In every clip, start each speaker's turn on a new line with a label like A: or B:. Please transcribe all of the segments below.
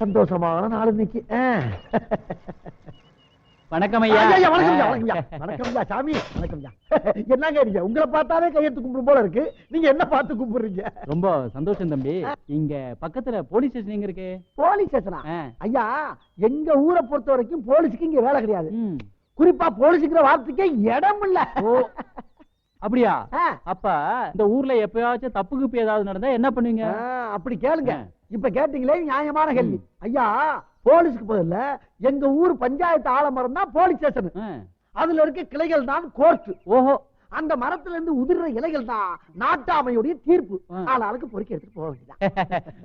A: சந்தோஷமான நாள் இன்னைக்கு.
B: வணக்கம் ஐயா.
A: வணக்கம் சாமி. வணக்கம். என்னங்க நீங்க? உங்களை பார்த்தாலே கையெழுத்து கும்பிடும் போல இருக்கு. நீங்க என்ன பார்த்து கும்பிடுறீங்க?
B: ரொம்ப சந்தோஷம் தம்பி. இங்க பக்கத்துல போலீஸ் ஸ்டேஷன் எங்க இருக்கு?
A: போலீஸ் ஸ்டேஷனா. ஐயா எங்க ஊரை பொறுத்த வரைக்கும் போலீஸுக்கு இங்க வேலை கிடையாது. குறிப்பா போலீஸுங்கிற வார்த்தைக்கே இடம் இல்ல.
B: ஓ. அப்படியா. அப்ப இந்த ஊர்ல எப்பயாச்சும் தப்பு கிப்பு ஏதாவது நடந்தா என்ன பண்ணுவீங்க?
A: அப்படி கேளுங்க. இப்ப கேட்டீங்களே நியாயமான கேள்வி. ஐயா போலீஸ்க்கு பதில்ல எங்க ஊர் பஞ்சாயத்து ஆலமரம் தான் போலீஸ் ஸ்டேஷன். அதுல இருக்க கிளைகள் தான் கோர்ட்
B: ஓஹோ.
A: அந்த மரத்துல இருந்து உதிர்ற இலைகள் தான் நாட்டாமையுடைய தீர்ப்பு. ஆளாளுக்கு பொறுக்கி எடுத்துட்டு போக வேண்டியதான்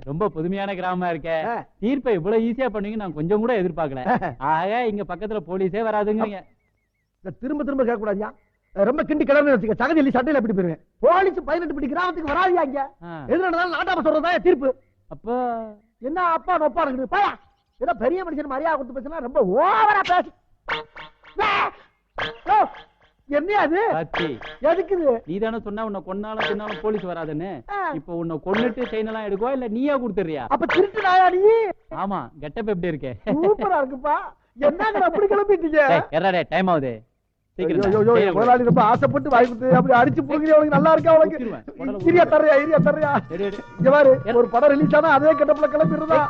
B: ரொம்ப புதுமையான கிராமமா இருக்கே. தீர்ப்பை இவ்வளவு ஈஸியா பண்ணுவீங்க நான் கொஞ்சம் கூட எதிர்பார்க்கல. ஆக இங்க பக்கத்துல போலீஸே வராதுங்கிறீங்க.
A: திரும்ப திரும்ப கேட்க கூடாதியா ரொம்ப கிண்டி கிளம்பி வச்சுக்க. சகதி இல்லி சட்டையில எப்படி போயிருவேன் போலீஸ் பதினெட்டு படி கிராமத்துக்கு வராதியா இங்க?
B: ஆ.
A: எது நடந்தாலும் நாட்டாம சொல்றதா தீர்ப்பு.
B: அப்போ
A: என்ன அப்பா நொப்பா இருக்குது? பாயா. ஏதோ பெரிய மனுஷன் மரியாதை கொடுத்து பேசினா ரொம்ப ஓவரா பேசு. என்னையா அது
B: கத்தி
A: எதுக்குது
B: நீ தானே சொன்ன உன்னை கொன்னாலும் கொன்னாலும் போலீஸ் வராதுன்னு. இப்போ உன்னை கொன்னுட்டு செயின் எல்லாம் எடுக்குவா இல்ல நீயா கொடுத்துறியா
A: அப்ப திருட்டு நாயா நீ?
B: ஆமா. கெட்டப் எப்படி இருக்கே?
A: சூப்பரா இருக்குப்பா. என்னங்க அப்படி கிளம்பிட்டீங்க?
B: டைம் ஆகுது.
A: முதலாளி ரொம்ப ஆசைப்பட்டு கொடுத்து அப்படி அடிச்சு நல்லா இருக்கா இரியா இரியா. இங்க பாரு ஒரு படம் ரிலீஸ் ஆனா அதே கட்டப்புல கிளம்பிடுறதா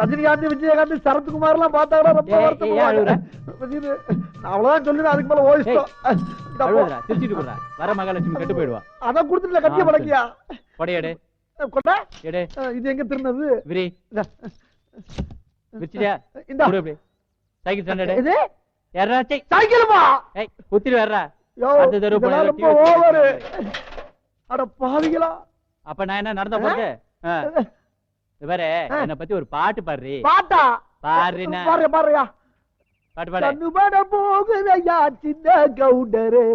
A: ரஜினிகாந்த் விஜயகாந்த் சரத்குமார் எல்லாம் பார்த்தாங்கன்னா ரொம்ப அவ்வளவுதான் அதுக்கு மேல ஓயிட்டோம்
B: அழுவுதுடா, திருச்சிட்டு போடுறா வர மகாலட்சுமி கெட்டு போயிடுவா.
A: அதான் கொடுத்துட்டு கட்டிய கொண்டா
B: எடு.
A: இது எங்க திருநது?
B: விரி.
A: இந்தா.
B: விரிச்சிட்டியா?
A: இந்தா.
B: கொடு இப்படி சைக்கிள் ஸ்டாண்டர்டு
A: இது
B: ஏறா சை.
A: சைக்கிளுமா?
B: ஏய் குத்திட்டு வர்றா அடுத்த
A: இதெல்லாம்
B: போய்
A: ரொம்ப ஓவரு அட பாவிகளா.
B: அப்ப நான் என்ன நடந்த போறது ஆ. என்ன பத்தி ஒரு பாட்டு பாடுறி.
A: பாட்டா?
B: பாருண்ணா.
A: பாரு பாருயா.
B: பாட்டு பாடு.
A: கண்ணுபட போகுதையா சின்ன கவுண்டரே.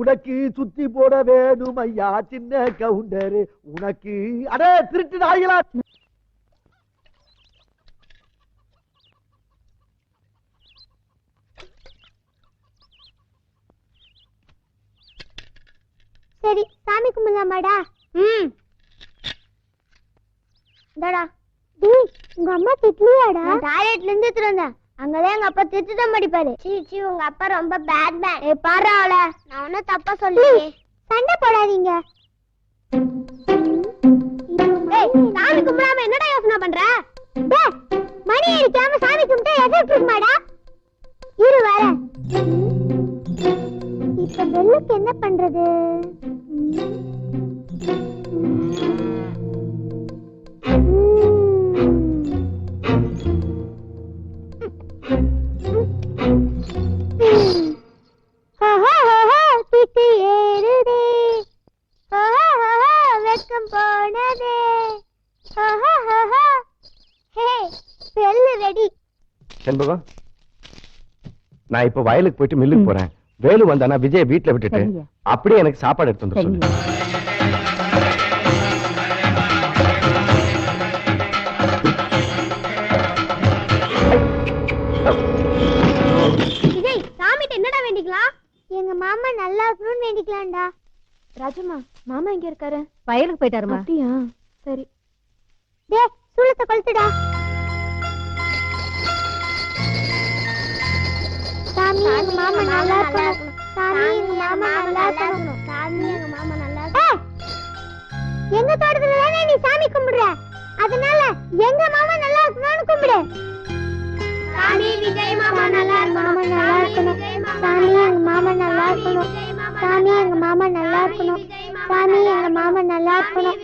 A: உனக்கு சுத்தி போட வேணும் ஐயா சின்ன கவுண்டரே. உனக்கு அடே திருட்டு நாய்களா
C: சரி சாமி கும்பிடலாமாடா? ம். இந்தாடா. டேய் உங்க அம்மா திட்டலையாடா? நான் டாய்லெட்ல இருந்து எடுத்துட்டு வந்தேன். அங்கதான் எங்க அப்பா திட்டு தான் படிப்பாரு சீ சீ உங்க அப்பா ரொம்ப பேட் மேன் ஏய் பாரு அவள. நான் ஒன்னும் தப்பா சொல்லலையே. சண்டை போடாதீங்க. ஏய் சாமி கும்பிடாம என்னடா யோசனை பண்ற? டேய் மணி அடிக்காம சாமி கும்பிட்டா எதிர்த்து இருக்குமாடா இரு வரேன். இப்ப வெள்ளுக்கு என்ன பண்றது?
D: செண்பகம் நான் இப்ப வயலுக்கு போயிட்டு மில்லுக்கு போறேன். வேலு வந்தானா விஜய வீட்டுல விட்டுட்டு. அப்படியே எனக்கு சாப்பாடு எடுத்து வந்து சொல்லு
C: விஜய் சாமிட்ட என்னடா வேண்டிக்கலாம்? எங்க மாமா நல்லா இருக்கணும்னு வேண்டிக்கலாம்டா.
E: ராஜம்மா மாமா எங்க இருக்காரு? வயலுக்கு போயிட்டாருமா? அப்படியா? சரி.
C: டே சூளத்தை கொளுத்துடா. சாமி எங்க மாமா நல்லா இருக்கணும் சாமி எங்க மாமா நல்லா இருக்கணும் சாமி எங்க மாமா நல்லா இருக்கணும் எங்க தோட்டத்துல தானே நீ சாமி கும்பிடுற அதனால எங்க மாமா நல்லா இருக்கணும்னு கும்பிடு சாமி விஜய் மாமா நல்லா இருக்கணும் நல்லா இருக்கணும் சாமி எங்க மாமா நல்லா இருக்கணும் சாமி எங்க மாமா நல்லா இருக்கணும் சாமி எங்க மாமா நல்லா இருக்கணும்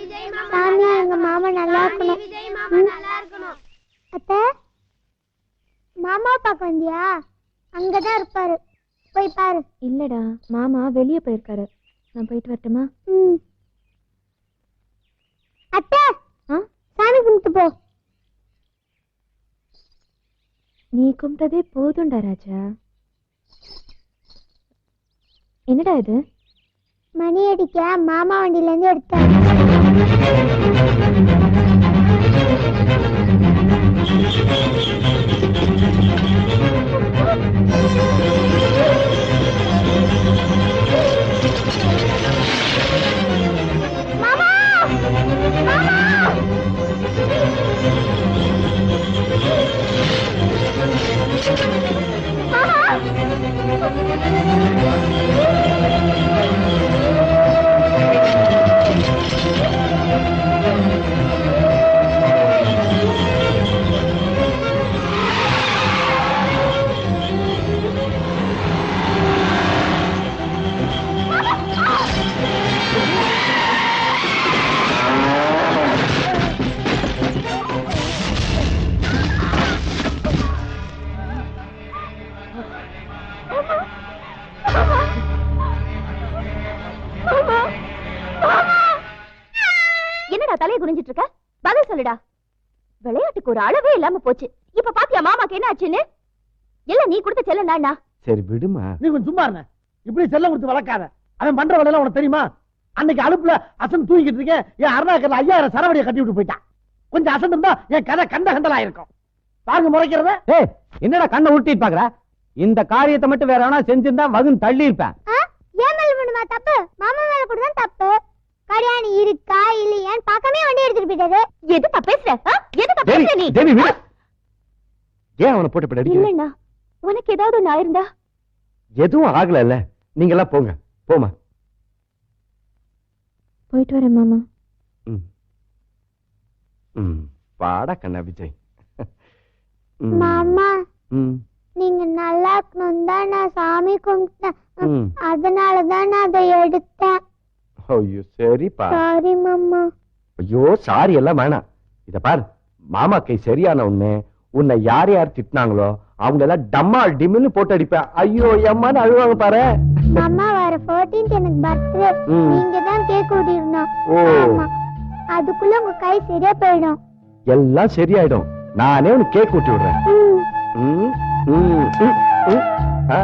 C: சாமி எங்க மாமா நல்லா இருக்கணும். அத்தை மாமா பார்க்க வந்தியா அங்கதான் இருப்பாரு. போய் பாரு.
E: இல்லடா மாமா வெளியே போயிருக்காரு. நான் போயிட்டு வரட்டுமா?
C: ம். அத்தை!
E: ஆ?
C: சாமி கும்பிட்டு போ.
E: நீ கும்பிட்டதே போதும்டா ராஜா. என்னடா இது?
C: மணி அடிக்க மாமா வண்டியில இருந்து எடுத்தேன்
E: Thank you. விளையாட்டுக்கு ஒரு அளவே இல்லாம போச்சு. இப்ப பாத்தியா மாமாக்கு என்ன ஆச்சுன்னு? எல்லாம் நீ கொடுத்த செல்லம் தானா
D: சரி விடுமா.
A: நீ கொஞ்சம் சும்மா இருந்த இப்படி செல்லம் கொடுத்து வளர்க்காத. அவன் பண்ற வேலை உனக்கு தெரியுமா? அன்னைக்கு அலுப்புல அசன் தூங்கிட்டு இருக்கேன். என் அருணாக்கர்ல ஐயாயிரம் சரவடியை கட்டி விட்டு போயிட்டான். கொஞ்சம் அசந்திருந்தா என் கதை கண்ட கண்டலா இருக்கும். பாருங்க முறைக்கிறத.
B: ஏய் என்னடா கண்ணை உருட்டிட்டு பாக்குற? இந்த காரியத்தை மட்டும் வேற எவனா செஞ்சிருந்தா வகுன் தள்ளி இருப்பேன்
C: ஆ? ஏன் மேல பண்ணுமா தப்பு? மாமா மேல கூட தான் தப்பு. கல்யாணி இருக்கா இல்லையான்னு பார்க்காம வண்டி எடுத்துட்டு போயிட்டாரு.
E: எது தப்பா பேசுற பேசுற நீ?
D: தேவி விடு. ஏன் அவனை போட்டு இப்படி அடிக்கிற?
E: இல்லண்ணா உனக்கு ஏதாவது ஒண்ணு ஆயிருந்தா?
D: எதுவும் ஆகல இல்ல. நீங்க எல்லாம் போங்க. போமா
E: போயிட்டு வரேன் மாமா.
D: ம். ம். பாடா கண்ணா விஜய்.
C: மாமா
D: ம்,
C: நீங்க நல்லா இருக்கணும் தான் நான் சாமி கும்பிட்டேன்.
D: ம்.
C: அதனால தான் நான் அதை எடுத்தேன்.
D: ஐயோ சரிப்பா
C: சாரி மாமா.
D: ஐயோ சாரி எல்லாம் வேணாம். இத பாரு மாமா கை சரியான உடனே உன்னை யார் யார் திட்டினாங்களோ அவங்க எல்லாம் டம்மா டிம்னு போட்டு அடிப்பேன். ஐயோ எம்மான்னு அழுவாங்க பாரு.
C: மாமா வர 14th எனக்கு பர்த்டே
D: ம்.
C: நீங்க தான் கேக் ஊட்டிடணும்.
D: ஓ.
C: ஆமா. அதுக்குள்ள உங்க கை சரியா போயிடும்.
D: எல்லாம் சரியாயிடும். நானே உனக்கு கேக் ஊட்டி விடுறேன்.
C: ம்.
D: ம், ம், ம், ம். ஆ,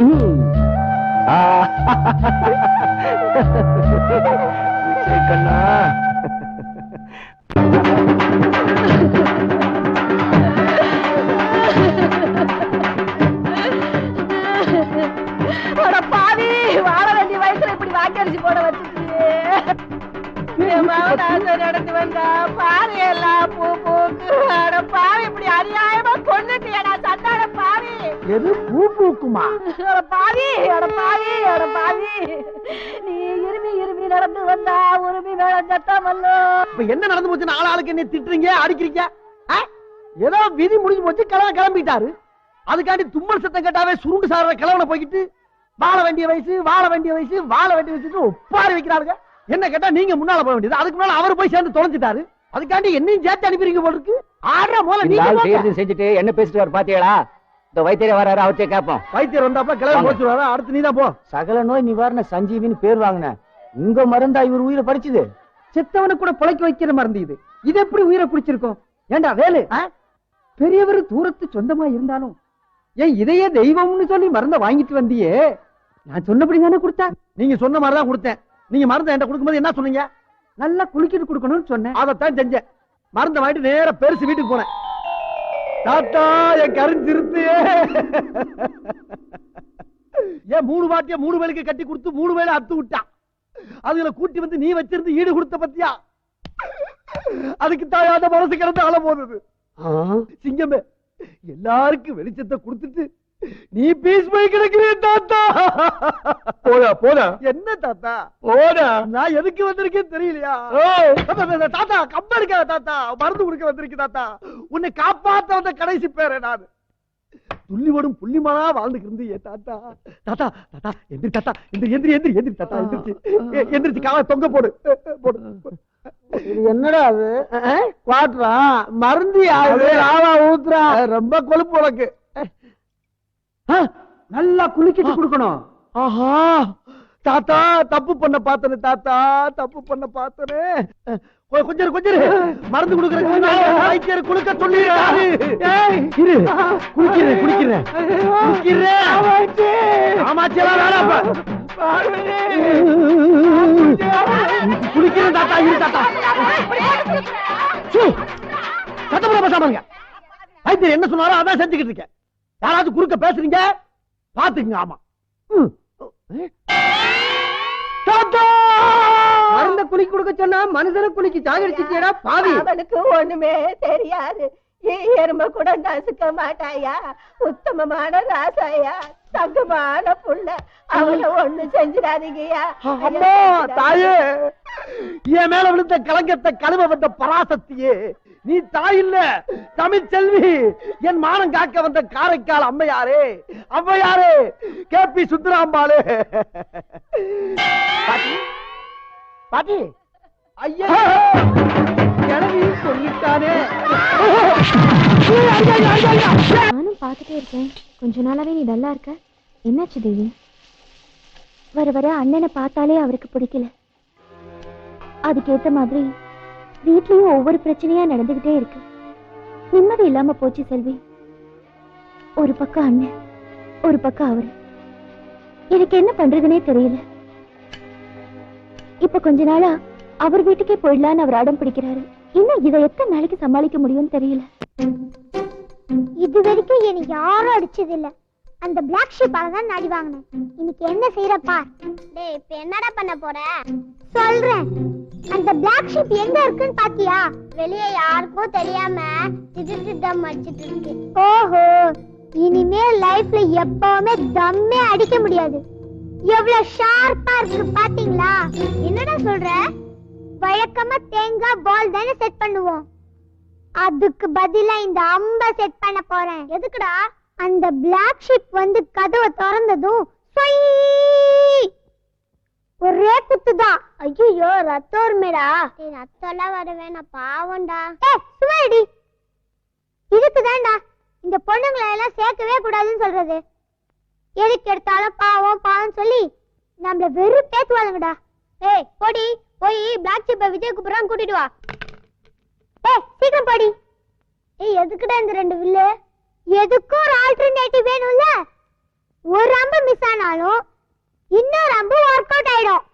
D: ம். ஆ. கண்ணா
E: பாவி வாழ வேண்டிய வயசுல இப்படி வாக்கி அடிச்சு போட ஆசை நடந்து வந்தா. பாவி எல்லாம் பூ பூக்கு. அட பாவி இப்படி அநியாயமா கொன்னுட்டியடா சண்டாட பாவி.
A: எது பூ பூக்குமா? இப்ப என்ன நடந்து போச்சுன்னு ஆள் ஆளுக்கு என்ன திட்டுறீங்க அடிக்கிறீங்க? ஏதோ விதி முடிஞ்சு போச்சு கிளம்ப கிளம்பிட்டாரு. அதுக்காண்டி தும்மல் சத்தம் கேட்டாவே சுருண்டு சார கிளவன போய்கிட்டு வாழ வேண்டிய வயசு வாழ வேண்டிய வயசு வாழ வேண்டிய வயசு ஒப்பாரி வைக்கிறாருங்க. என்ன கேட்டா நீங்க முன்னால போக வேண்டியது. அதுக்கு முன்னால அவர் போய் சேர்ந்து தொலைஞ்சிட்டாரு. அதுக்காண்டி என்னையும் சேர்த்து அனுப்பிறீங்க போல இருக்கு ஆடுற போல நீங்க
B: செஞ்சுட்டு என்ன பேசிட்டு வர பாத்தியாடா இந்த வைத்தியர் வராரு அவர்கிட்ட கேட்போம்.
A: வைத்தியர் வந்தாப்ப கிளம்பி
B: வாங்க.
A: போச்சுருவாரு? அடுத்து நீதான் போ.
B: சகல நோய் நிவாரண சஞ்சீவின்னு பேர் வாங்கின. உங்க மருந்தா இவர் உயிரை படிச்சுது
F: செத்தவனை கூட பிழைக்க வைக்கிற மருந்து இது. இது எப்படி உயிரை பிடிச்சிருக்கும் ஏண்டா வேலு? பெரியவர் தூரத்து சொந்தமா இருந்தாலும் ஏன் இதையே தெய்வம்னு சொல்லி மருந்த வாங்கிட்டு வந்தியே. நான் சொன்னபடி தானே கொடுத்தா?
A: நீங்க சொன்ன மாதிரி தான் கொடுத்தேன். நீங்க மருந்து என்கிட்ட கொடுக்கும்போது என்ன சொன்னீங்க?
F: நல்லா குளிக்கிட்டு கொடுக்கணும்னு சொன்னேன்.
A: அதைத்தான் செஞ்சேன். மருந்தை வாங்கிட்டு நேரா பெருசு வீட்டுக்கு போனேன். தாத்தா என் கருஞ்சிருத்து ஏன் மூணு வாட்டிய மூணு வேலைக்கு கட்டி கொடுத்து மூணு வேலை அத்து விட்டான் அதுல கூட்டி வந்து நீ வச்சிருந்து ஈடு கொடுத்த பத்தியா? அதுக்கு தாயாத மனசு கிடந்து அழ போகுது சிங்கமே எல்லாருக்கும் வெளிச்சத்தை கொடுத்துட்டு நீ பீஸ் போய் கிடக்கிறே தாத்தா.
D: போடா போடா.
A: என்ன தாத்தா?
D: போடா.
A: நான் எதுக்கு வந்திருக்கேன்னு தெரியலையா? தாத்தா கம்ப இருக்க தாத்தா மருந்து கொடுக்க வந்திருக்கு தாத்தா. உன்னை காப்பாத்த வந்த கடைசி பேர நான். துள்ளிவோடும் புள்ளிமானா வாழ்ந்துட்டு இருந்தியே தாத்தா தாத்தா தாத்தா எந்திரி தாத்தா எந்திரி எந்திரி எந்திரி எந்திரி தாத்தா எந்திரிச்சு. எந்திரிச்சு கால தொங்க போடு. போடு. இது என்னடா அது? குவாட்ரா? மருந்து யாரு ஆவா ஊத்துறா. ரொம்ப கொழுப்பு உனக்கு.
F: நல்லா குளிக்கிட்டு கொடுக்கணும்.
A: ஆஹா. தாத்தா தப்பு பண்ண பாத்தனே தாத்தா தப்பு பண்ண பாத்தனே. கொஞ்சம் கொஞ்சம் இரு. மருந்து கொடுக்கற வைத்தியர் குளுக்க சொல்லிடுறாரு இரு. குளிக்கிறேன் குளிக்கிறேன். குளிக்கிறேன். ஆமாச்செல்லாம் வேணாம் குளிக்கிறேன் தாத்தா இரு தாத்தா. சீ, சத்தம் போட பேசாம இருங்க. வைத்தியர் என்ன சொன்னாரோ அதான் செஞ்சுக்கிட்டு இருக்கேன். யாராவது குறுக்க பேசுறீங்க? பாத்துக்குங்க ஆமா. ம்.
F: மருந்த குளிக்க கொடுக்க சொன்னா மனுஷனை குளிக்கு சாகடிச்சிட்டியடா பாவி.
E: அவனுக்கு ஒண்ணுமே தெரியாது. எரும கூட நசுக்க மாட்டாயா? உத்தமமான ராசாயா? தங்கமான புள்ள. அவனை ஒண்ணு செஞ்சிடாதீங்கயா?
A: அம்மா தாயே. என் மேல விழுந்த கலங்கத்தை கழுவ வந்த பராசக்தியே. நீ தாய் இல்ல. தமிழ் செல்வி என் மானம் காக்க வந்த காரைக்கால் அம்மையாரே அம்மையாரே கே. பி. சுந்தராம்பாளே பாட்டி பாட்டி. ஐயா. கிளவி சொல்லிட்டானே.
C: நானும் பார்த்துட்டே இருக்கேன். கொஞ்ச நாளாவே நீ டல்லா இருக்க. என்னாச்சு தேவி? வர வர அண்ணனை பார்த்தாலே அவருக்கு பிடிக்கல. அதுக்கேத்த மாதிரி வீட்லயும் ஒவ்வொரு பிரச்சனையா நடந்துகிட்டே இருக்கு. நிம்மதி இல்லாம போச்சு செல்வி. ஒரு பக்கம் அண்ணன் ஒரு பக்கம் அவரு. எனக்கு என்ன பண்றதுனே தெரியல. இப்ப கொஞ்ச நாளா அவர் வீட்டுக்கே போயிடலான்னு அவர் அடம் பிடிக்கிறாரு. இன்னும் இதை எத்தனை நாளைக்கு சமாளிக்க முடியும்னு தெரியல. இது வரைக்கும் என்னை யாரும் அடிச்சது இல்லை அந்த பிளாக் ஷீப்பால தான் நாடி வாங்கினேன் இன்னைக்கு என்ன செய்யறப்பா டேய் இப்ப என்னடா பண்ண போற? சொல்றேன். அந்த பிளாக் ஷீப் எங்க இருக்குன்னு பாத்தியா? வெளியே யாருக்கும் தெரியாம திட்டு தம் அடிச்சிட்டு இருக்கு. ஓஹோ இனிமே லைஃப்ல எப்பவுமே தம்மே அடிக்க முடியாது. எவ்வளவு ஷார்ப்பா இருக்கு பாத்தீங்களா? என்னடா சொல்ற? வழக்கமா தேங்காய் பால் தானே செட் பண்ணுவோம். அதுக்கு பதிலா இந்த அம்ப செட் பண்ண போறேன். எதுக்குடா? அந்த பிளாக் ஷிப் வந்து கதவை திறந்ததும் ஒரே குத்துதான் ஐயோ ரத்தம் மேடா ரத்தம்லாம் வரவே நான் பாவம்டா. ஏ சுமாடி இதுக்கு இந்த பொண்ணுங்களை எல்லாம் சேர்க்கவே கூடாதுன்னு சொல்றது. எதுக்கு எடுத்தாலும் பாவம் பாவம் சொல்லி நம்மள வெறும் பேசுவாளுங்கடா ஏய் போடி போய் பிளாக் ஷிப்பை விஜய் கூப்பிடுறான் கூட்டிட்டு வா. ஏய் சீக்கிரம் போடி. ஏய் எதுக்குடா இந்த ரெண்டு வில்லு? எதுக்கும் ஒரு ஆல்டர்னேட்டிவ் வேணும்ல? ஒரு அம்பு மிஸ் ஆனாலும் இன்னொரு அம்பு ஒர்க் அவுட் ஆயிடும்.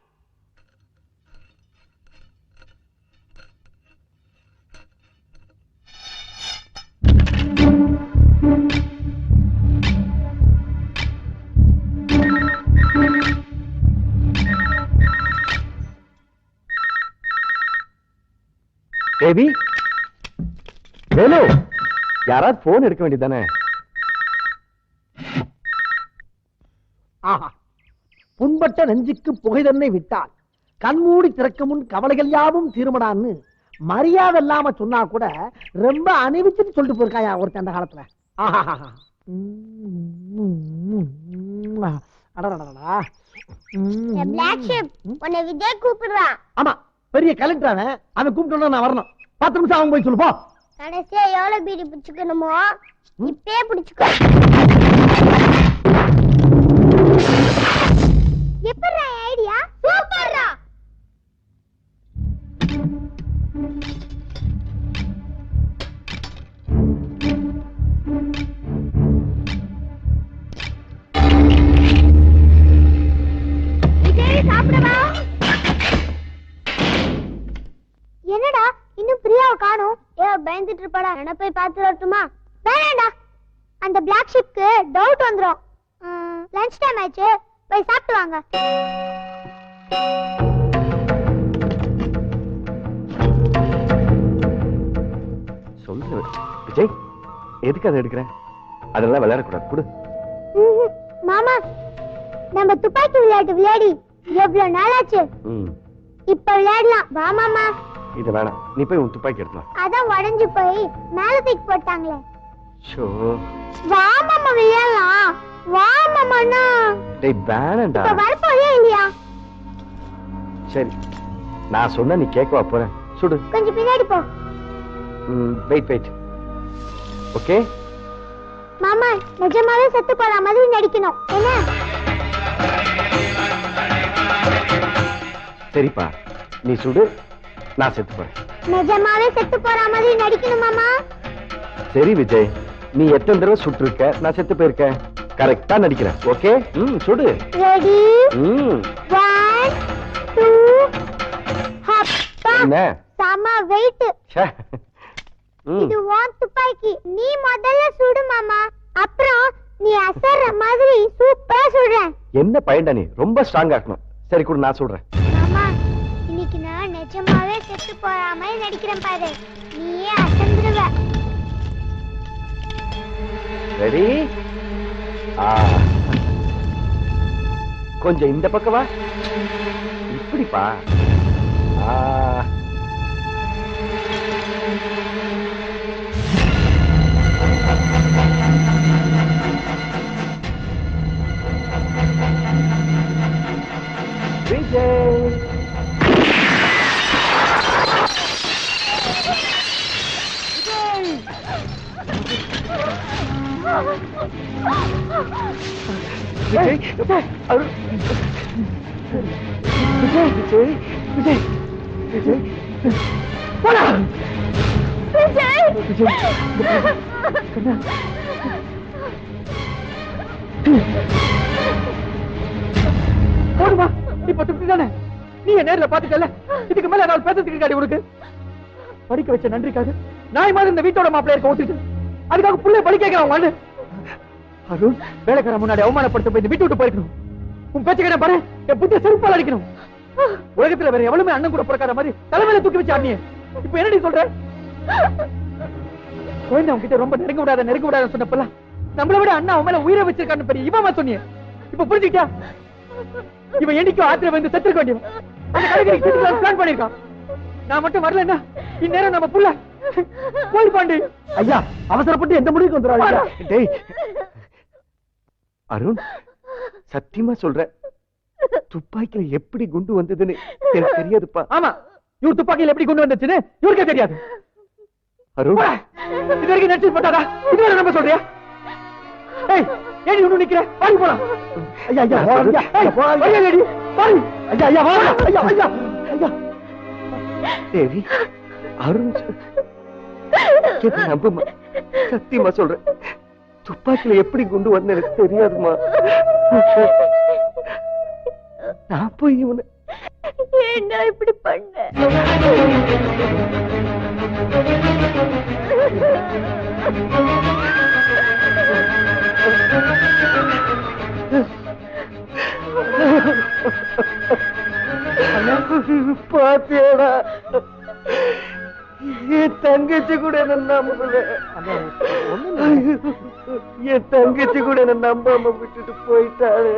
D: பேபி வேலு யாராவது போன் எடுக்க வேண்டியதானே
A: ஆஹா. புண்பட்ட நெஞ்சுக்கு புகை தன்னை விட்டால் கண்மூடி திறக்க முன் கவலைகள் யாவும் தீர்மடான்னு மரியாதை இல்லாம சொன்னா கூட ரொம்ப அணிவிச்சுட்டு சொல்லிட்டு போயிருக்காயா ஒருத்தன் அந்த காலத்துல. உம். அடடடடா.
C: உன்னை விஜய் கூப்பிடுறான்.
A: ஆமா பெரிய கலெக்டர் அவன் அவன் கூப்பிட்டு நான் வரணும். பத்து நிமிஷம் அவன் போய் சொல்லு போ.
C: கடைசியா எவ்வளவு பீடி பிடிச்சுக்கணுமோ இப்பே பிடிச்சுக்கோ. என்ன போய் பார்த்து வரட்டுமா? அந்த பிளாக் ஷிப்க்கு டவுட் வந்துரும். லஞ்ச் டைம் ஆயிடுச்சு. போய் சாப்பிட்டு வாங்க.
D: சொல்லு விஜய் எதுக்கு அதை எடுக்கிறேன் அதெல்லாம் விளையாடக்கூடாது. கொடு.
C: மாமா நம்ம துப்பாக்கி விளையாட்டு விளையாடி எவ்வளவு நாளாச்சு? இப்ப விளையாடலாம். வா மாமா.
D: இது வேணாம். நீ போய் உன் துப்பாக்கி எடுத்துலாம்
C: அதான் உடைஞ்சு போய் மேல தூக்கி போட்டாங்களே.
D: ஷோ
C: வா மாமா விளையாடலாம். வா
D: டேய் வேணாம்டா
C: இப்ப வரப்போறியா இல்லையா?
D: சரி. நான் சொன்னா நீ கேட்கவா போறேன் சுடு.
C: கொஞ்சம் பின்னாடி போ.
D: Wait wait. ஓகே?
C: மாமா நிஜமாவே செத்து போற மாதிரி நடிக்கணும். என்ன?
D: சரிப்பா. நீ சுடு. நான் செத்து போறேன்.
C: நிஜமாவே செத்து போற மாதிரி நடிக்கணும் மாமா
D: சரி விஜய். நீ எத்தனை தடவை சுட்டிருக்க? நான் செத்து போயிருக்கேன். கரெக்டா நடிக்கிறேன். ஓகே ம் சுடு.
C: ரெடி
D: ம்.
C: ஒன் டூ ஹப்பா
D: என்ன?
C: செம வெயிட் இது உன் துப்பாக்கி. நீ முதல்ல சுடு மாமா. அப்புறம் நீ அசர்ற மாதிரி சூப்பரா சுடுறேன்.
D: என்ன பையன்டா நீ? ரொம்ப ஸ்ட்ராங் ஆக்கணும். சரி கூட நான் சொல்றேன்
C: மாமா இன்னைக்கு நான் நிஜமாவே செத்து போற மாதிரி நடிக்கிறேன் பாரு. நீயே அசந்துருவ.
D: ரெடி கொஞ்சம் இந்த பக்கவா இப்படிப்பா. ஆ. விஜய்! விஜய் அருண். விஜய் விஜய் விஜய் விஜய். போடா.
C: விஜய்.
D: விஜய் கண்ணா.
F: போடுமா. இப்ப திருப்தி தானே? நீ நேர்ல பாத்துட்டல இதுக்கு மேல நான் பேசுறதுக்கு இருக்காடி உனக்கு. படிக்க வச்ச நன்றிக்காக நாய் மாதிரி இந்த வீட்டோட மாப்பிள்ளை இருக்க ஒத்துட்டு அதுக்காக புள்ளை படி கேட்கிறான் வாண்டு அருண் வேலைக்கார முன்னாடி அவமானப்படுத்த போய் விட்டு விட்டு போயிருக்கணும். உன் பேச்சு கேட்ட பாரு என் புத்திய செருப்பால் அடிக்கணும். உலகத்துல வேற எவ்வளவுமே அண்ணன் கூட பிறக்காத மாதிரி தலைமையில தூக்கி வச்சு ஆடினியே. இப்ப என்னடி சொல்ற? குழந்தை உன்கிட்ட ரொம்ப நெருங்க விடாத நெருங்க விடாத சொன்னப்பெல்லாம் நம்மள விட அண்ணா அவன் மேல உயிரை வச்சிருக்கான்னு பெரிய இவமா சொன்னியே. இப்ப புரிஞ்சுக்கிட்டா இவன் என்னைக்கும் ஆத்திர வந்து செத்துருக்க வேண்டியவன். அந்த கடைக்கு பிளான் பண்ணிருக்கான் நான் மட்டும் வரலன்னா இந்நேரம் நம்ம புள்ள போயிருப்பாண்டி
A: ஐயா அவசரப்பட்டு எந்த முடிவுக்கு வந்துடுறாங்க
D: டேய். அருண் சத்தியமா சொல்றேன் துப்பாக்கில எப்படி குண்டு வந்ததுன்னு எனக்கு தெரியாதுப்பா.
F: ஆமா. இவர் துப்பாக்கியில எப்படி கொண்டு வந்துச்சுன்னு இவருக்கே தெரியாது.
D: அருண்.
F: இது வரைக்கும் நடிச்சு போட்டாதா? இது வரை நம்ப சொல்றியா? ஏய் ஏடி நிக்கிற? போலாம்.
A: ஐயா ஐயா
F: ஏடி.
A: ஐயா ஐயா வா ஐயா ஐயா ஐயா.
D: தேவி அருண் சொ- என்ன நம்புமா? சத்தியமா சொல்றேன். துப்பாக்கில எப்படி குண்டு வந்து எனக்கு தெரியாதுமா. நான் போய் இவனை
C: என்ன இப்படி பண்ண?
D: பாத்தியாடா. என் தங்கச்சி கூட என்ன நம்பல என் தங்கச்சி கூட என்ன நம்பாம விட்டுட்டு போயிட்டாளே.